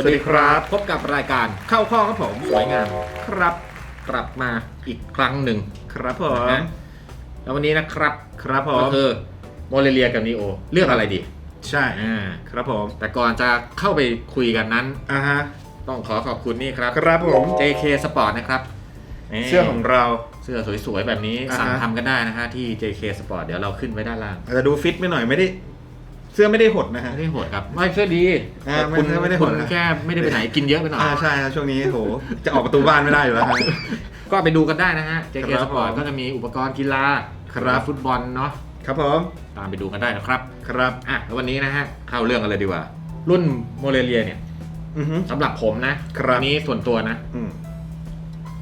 วัสดีครับ พบกับรายการเข้าข้อครับผมสวยงามครับ กลับมาอีกครั้งหนึ่งครับผมนะฮะแล้ววันนี้นะครับครับผก็มคือโมเลเรียกับนีโอเลือกอะไรดี ใช่อ่าครับผม แต่ก่อนจะเข้าไปคุยกันนั้นอ่าฮะต้องขอขอบคุณนี่ครับครับผม JK Sport นะครับนี่เสื้อของเราเสื้อสวยๆแบบนี้อ่าฮะสั่งทำกันได้นะฮะที่ JK Sport เดี๋ยวเราขึ้นไว้ด้านล่างอาจจะดูฟิตไปหน่อยไม่ได้ เสื้อไม่ได้หดนะฮะ ไม่ได้โหดครับ ไม่เสื้อดีอ่าแต่คุณไม่ไม่ได้โหคุดณนะ แค่ไม่ได้ไปไหนกินเยอะไปหน่อย อ่าใช่ครับช่วงนี้โห จะออกประตูบ้านไม่ได้อยู่แล้วฮะ ก็ไปดูกันได้นะฮะ JK ครับ Sport ผมก็จะมีอุปกรณ์กีฬาครับฟุตบอลเนาะครับผมตามไปดูกันได้นะครับ ครับอะแล้ววันนี้นะฮะ เข้าเรื่องกันเลยดีกว่า รุ่นโมเลเรียเนี่ยอือฮึ สำหรับผมนะครับ อันี้ส่วนตัวนะ อืม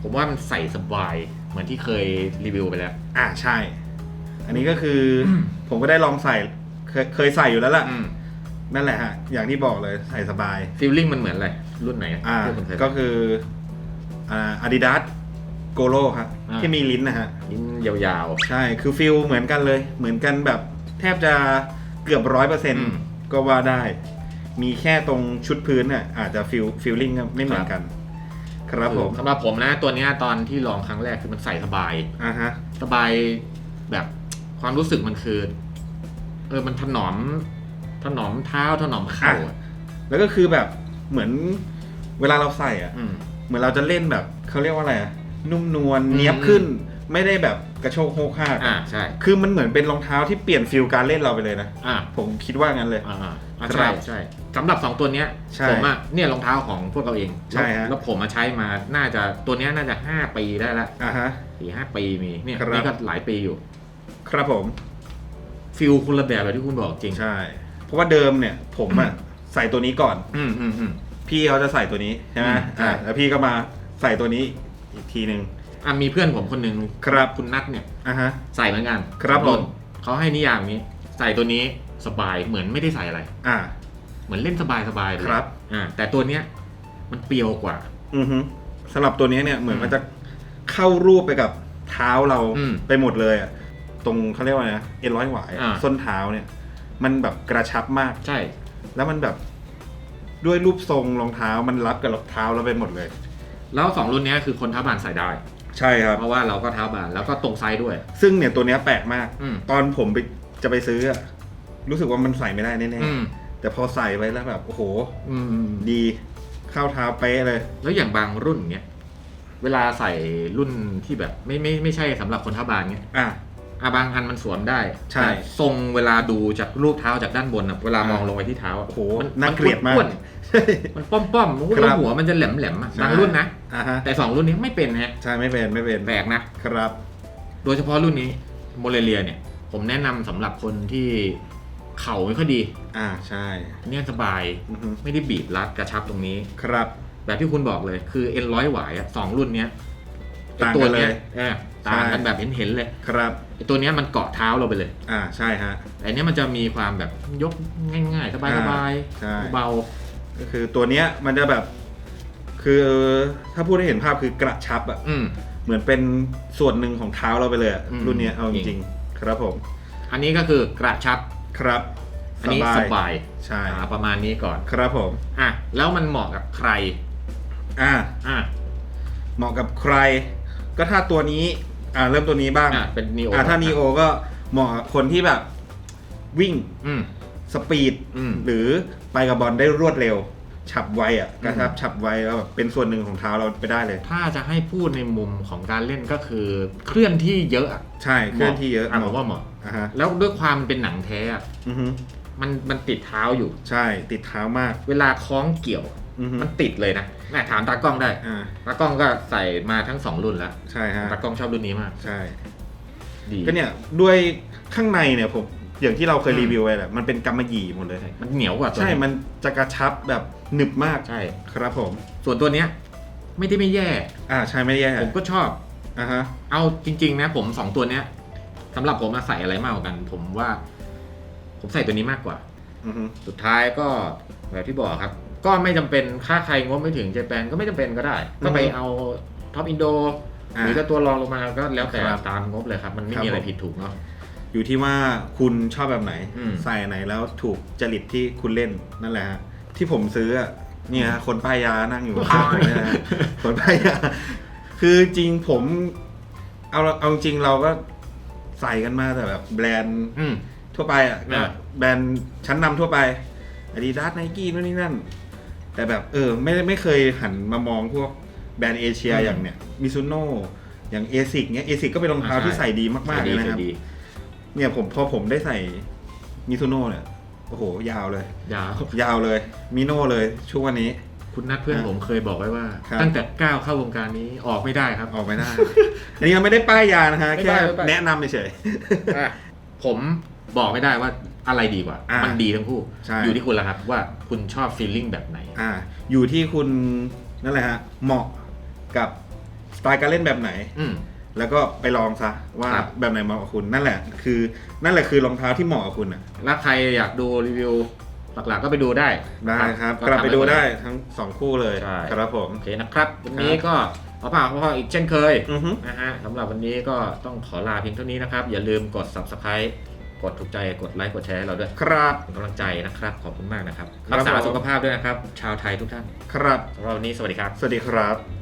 ผมว่ามันใส่สบาย เหมือนที่เคยรีวิวไปแล้ว อ่าใช่ อันนี้ก็คืออผมก็ได้ลองใส่ เคยเคยใส่อยู่แล้วล่ะอืมนั่นแหละฮะ อย่างที่บอกเลยใส่สบายฟีลลิ่งมันเหมือนอะไร รุ่นไหนอ่าที่คุณเคยก็คืออ่าอาดิดาสโกโลครับอ่าที่มีลิ้นนะฮะ ลิ้นยาวใช่ คือฟิลเหมือนกันเลย เหมือนกันแบบแทบจะเกือบร้อยเปอร์เซ็นต์ก็ว่าได้ มีแค่ตรงชุดพื้นน่ะอาจจะฟิลฟิลลิ่งไม่เหมือนกัน ครับๆผมสำหรับผมนะตัวเนี้ยตอนที่ลองครั้งแรกคือมันใส่สบายอ่าฮะสบายแบบความรู้สึกมันคือ เออมันถนอมถนอมเท้าถนอมเข่าอะแล้วก็คือแบบเหมือนเวลาเราใส่อะ อืม เหมือนเราจะเล่นแบบเขาเรียกว่าอะไรอะนุ่มนวลอืม เนี้ยบขึ้น ไม่ได้แบบกระโชกโฮกฮากอ่าใช่ คือมันเหมือนเป็นรองเท้าที่เปลี่ยนฟิลการเล่นเราไปเลยนะ อ่าผมคิดว่างั้นเลย อ่าอ่าอ่าครัใช่บใช่สำหรับสองตัวเนี้ยใช่ผมอะเนี่ยรองเท้าของพวกเราเองใช่ฮะ แล้วแล้วผมมาใช้มาน่าจะตัวเนี้ยน่าจะห้าปีได้ละอ่าฮะ สี่ห้าปีมีเนี่ยครับ นี่ก็หลายปีอยู่ ครับผม ฟิลคุณละแบบแบบที่คุณบอกจริง ใช่ เพราะว่าเดิมเนี่ย ผมอะใส่ตัวนี้ก่อน อืมอืมอืม พี่เขาจะใส่ตัวนี้ใช่ไหมอืมใช่ อ่าแล้วพี่ก็มาใส่ตัวนี้อีกทีหนึ่ง อะมีเพื่อนผมคนหนึ่งครับ คุณนัทเนี่ย อะฮะ ใส่เหมือนกันครับผม เขาให้นิยามนี้ ใส่ตัวนี้สบายเหมือนไม่ได้ใส่อะไร อ่า เหมือนเล่นสบายสบายเลยครับ อ่าแต่ตัวเนี้ยมันเปรียวกว่า อือฮึสำหรับตัวนี้เนี่ยเหมือนอืมมันจะเข้ารูปไปกับเท้าเราอืม ไปหมดเลยอะ ตรงเขาเรียกว่าไงนะเอ็นร้อยหวายอะอ่า ส้นเท้าเนี่ย มันแบบกระชับมาก ใช่ แล้วมันแบบด้วยรูปทรงรองเท้ามันรับกับรองเท้าเราไปหมดเลย แล้วสองรุ่นเนี้ยคือคนเท้าบานใส่ได้ ใช่ครับ เพราะว่าเราก็เท้าบานแล้วก็ตรงไซส์ด้วย ซึ่งเนี่ยตัวเนี้ยแปลกมาก อืมตอนผมไปจะไปซื้ออะรู้สึกว่ามันใส่ไม่ได้แน่อืมๆแต่พอใส่ไว้แล้วแบบโอ้โห อืม ดีเข้าเท้าเป๊ะเลย แล้วอย่างบางรุ่นเนี้ย เวลาใส่รุ่นที่แบบไม่ไม่ไม่ใช่สำหรับคนเท้าบานเนี้ย อะ อะบางอันมันสวมได้ใช่ แต่ทรงเวลาดูจากรูปเท้าจากด้านบนอะเวลามองลงไปที่เท้าอะโอ้โหมันน่าเกลียดมาก อ้วนๆมันป้อมป้อมๆครัแล้วบหัวมันจะแหลมแหลมๆอะบางรุ่นนะ อะฮะแต่สองรุ่นนี้ไม่เป็นฮะใช่ไม่เป็นไม่เป็นแปลกนะ ครับ โดยเฉพาะรุ่นนี้โมเลเรียเนี่ย ผมแนะนำสำหรับคนที่เข่าไม่ค่อยดีอ่าใช่เนี่ยสบายอือฮึไม่ได้บีบรัดกระชับตรงนี้ ครับ แบบที่คุณบอกเลยคือเอ็นร้อยหวายอะสองรุ่นเนี้ย ไอ้ต่างตัวกันเลเนี้ยยเออต่างกันแบบเห็นเห็นๆเลยครับไอ้ตัวเนี้ยมันเกาะเท้าเราไปเลยอ่าใช่ฮะ แต่อันเนี้ยมันจะมีความแบบยกง่ายๆสบายอ่าสบายใช่ เบาก็คือตัวเนี้ยมันจะแบบ คือถ้าพูดให้เห็นภาพคือกระชับอะอืม เหมือนเป็นส่วนหนึ่งของเท้าเราไปเลยอะอืม รุ่นเนี้ยเอาจจริริงงๆครับผมอันนี้ก็คือกระชับ ครับอันนี้สบายใช่อ่าประมาณนี้ก่อน ครับผม อะแล้วมันเหมาะกับใครอ่า อะเหมาะกับใคร ก็ถ้าตัวนี้ อ่าเริ่มตัวนี้บ้างอะเป็นนีโออ่าถ้านีโอก็เหมาะกับคนที่แบบวิ่งอืม สปีด อืม หรือไปกับบอลได้รวดเร็ว ฉับไวอะอืมกระชับฉับไวแล้วแบบเป็นส่วนหนึ่งของเท้าเราไปได้เลย ถ้าจะให้พูดในมุมของการเล่นก็คือเคลื่อนที่เยอะอะใช่เคลื่อนที่เยอะอะผมว่าเหมาะ อ่าฮะแล้วด้วยความมันเป็นหนังแท้อะอือฮึมันมันติดเท้าอยู่ ใช่ติดเท้ามาก เวลาคล้องเกี่ยวอื อฮึมันติดเลยนะแม่ถามตากล้องได้อ่าตากล้องก็ใส่มาทั้งสองรุ่นแล้วใช่ฮะตากล้องชอบรุ่นนี้มาก ใช่ ดีก็เนี่ยด้วยข้างในเนี่ยผมอย่างที่เราเคยอืมรีวิวไปแหละมันเป็นกำมะหยี่หมดเลยมันเหนียวกว่าตัวใช่นี้มันจะกระชับแบบหนึบมากใช่ ครับผม ส่วนตัวเนี้ย ไม่ได้ไม่แย่ อ่าใช่ไม่แย่ผมก็ชอบ อ่าฮะ เอาจริง ๆ นะ ผมสองตัวเนี้ยสำหรับผมมาใส่อะไรมากกว่ากัน ผมว่า ผมใส่ตัวนี้มากกว่า อือฮึสุดท้ายก็แบบที่บอกครับ ก็ไม่จำเป็นค่าใครงบไม่ถึงเจแปนก็ไม่จำเป็นก็ได้ ก็ไปเอาท็อปอินโดหรือจะตัวรองลงมาก็แล้วแต่ตามงบเลยครับ มันไม่มีอะไรผิดถูกเนาะ อยู่ที่ว่าคุณชอบแบบไหน อืม ใส่ไหนแล้วถูกจริตที่คุณเล่นนั่นแหละฮะที่ผมซื้ออะเนี่ยฮะคนป้ายยานั่งอยู่ข้างผมเนี่ยนะคนป้ายยา คือจริงผม เอาเอาจริงเราก็ใส่กันมาแต่แบบแบรนด์ อืม ทั่วไปอะอ่าแบรนด์ชั้นนำทั่วไปอาดิดาสไนกี้นู่นนี่นั่น แต่แบบเออไม่ไม่เคยหันมามองพวกแบรนด์เอเชียอย่างเนี้ยมิซุโน่อย่างเอซิกเนี้ยเอซิกก็เป็นรองเท้าที่ใส่ดีมากๆเลยนะครับ ดีเนี่ยผมพอผมได้ใส่มิซุโน่เนี่ยโอ้โห ยาวเลย ยาว ยาวเลยมิโน่เลยช่วงวันนี้ คุณนัทเพื่อนอะผมเคยบอกไว้ว่า ครับ ตั้งแต่ก้าวเข้าวงการนี้ออกไม่ได้ครับ ออกไม่ได้ อันนี้เราไม่ได้ป้ายยานะฮะไม่แค่ป้ายไม่ป้าย แนะนำเฉย อะผมบอกไม่ได้ว่า อะไรดีกว่า อะมันดีทั้งคู่ ใช่ อยู่ที่คุณละครับ ว่าคุณชอบฟีลลิ่งแบบไหนๆอ่าอยู่ที่คุณนั่นแหละฮะเหมาะกับสไตล์การเล่นแบบไหน อืม แล้วก็ไปลองซะว่าครับ แบบไหนเหมาะกับคุณนั่นแหละ คือนั่นแหละคือรองเท้าที่เหมาะกับคุณอะแล้วใครอยากดูรีวิวหลักๆก็ไปดูได้ได้ครับก็กลับไปทำดูหมได้ทั้งสองคู่เลยใช่ ครับผม โอเคนะครับวันนี้ก็เอาปากพออีกเช่นเคยอือฮึ นะฮะสำหรับวันนี้ก็ต้องขอลาเพียงเท่านี้นะครับ อย่าลืมกด subscribe กดถูกใจกดไลค์กดแชร์ให้เราด้วยครับเป็นกำลังใจนะครับขอบคุณมากนะครับครับรักษาผมสุขภาพด้วยนะครับ ชาวไทยทุกท่าน ครับสำหรับวันนี้สวัสดีครับ สวัสดีครับ